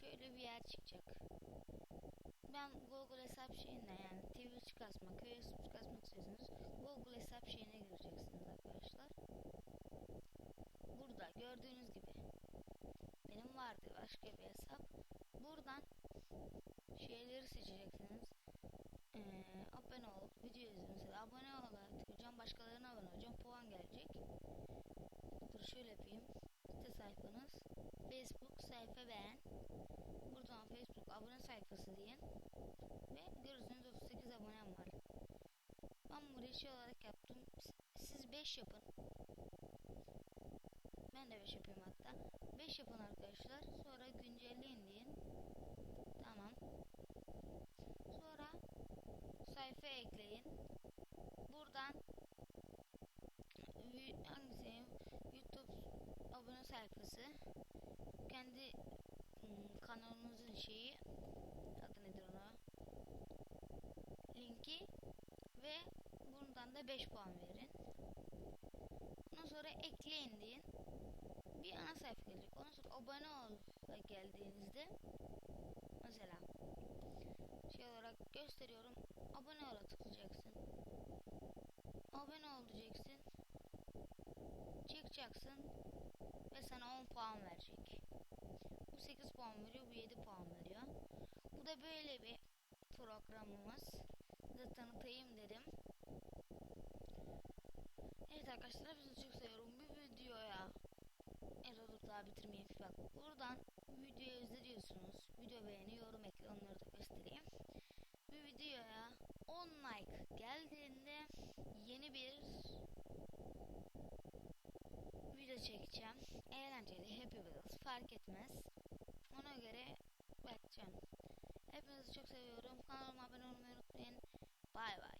Şöyle bir yer çıkacak. Ben Google hesap şeyine yani Twitch kasmak, Facebook kasmak istiyorsanız Google hesap şeyine gireceksiniz arkadaşlar. Burada gördüğünüz gibi benim vardı başka bir hesap. Buradan şeyleri seçeceksiniz. Ee, abone ol, video mesela abone ol tıklayacağım başkalarına abone olacağım puan gelecek. Dur şöyle yapayım. Site sayfanız Facebook sayfa beğen. Buradan Facebook sayfası diyin. Ve görürsünüz 38 abonem var. Ben burayı şey olarak yaptım. Siz 5 yapın. Ben de 5 yapayım hatta. 5 yapın arkadaşlar. Sonra güncelleyin deyin. Tamam. Sonra sayfa ekleyin. Buradan hangisi YouTube abone sayfası kendi bundan da 5 puan verin. Ondan sonra ekleyin deyin. Bir ana sayfa gelecek. Ondan sonra abone ol geldiğinizde mesela şey olarak gösteriyorum. Abone ol tıklayacaksın. Abone ol diyeceksin. Çıkacaksın ve sana 10 puan verecek. Bu 8 puan veriyor, bu 7 puan veriyor. Bu da böyle bir programımız. Size tanıtayım dedim. Evet arkadaşlar hepinizi çok seviyorum. Bir videoya Evet dur daha bitirmeyeyim. Bak buradan videoyu izliyorsunuz. Video beğeni, yorum ekle onları da göstereyim. Bir videoya 10 like geldiğinde yeni bir video çekeceğim. Eğlenceli, happy wheels fark etmez. Ona göre bakacağım. Hepinizi çok seviyorum. Kanalıma abone olmayı unutmayın. Bay bay.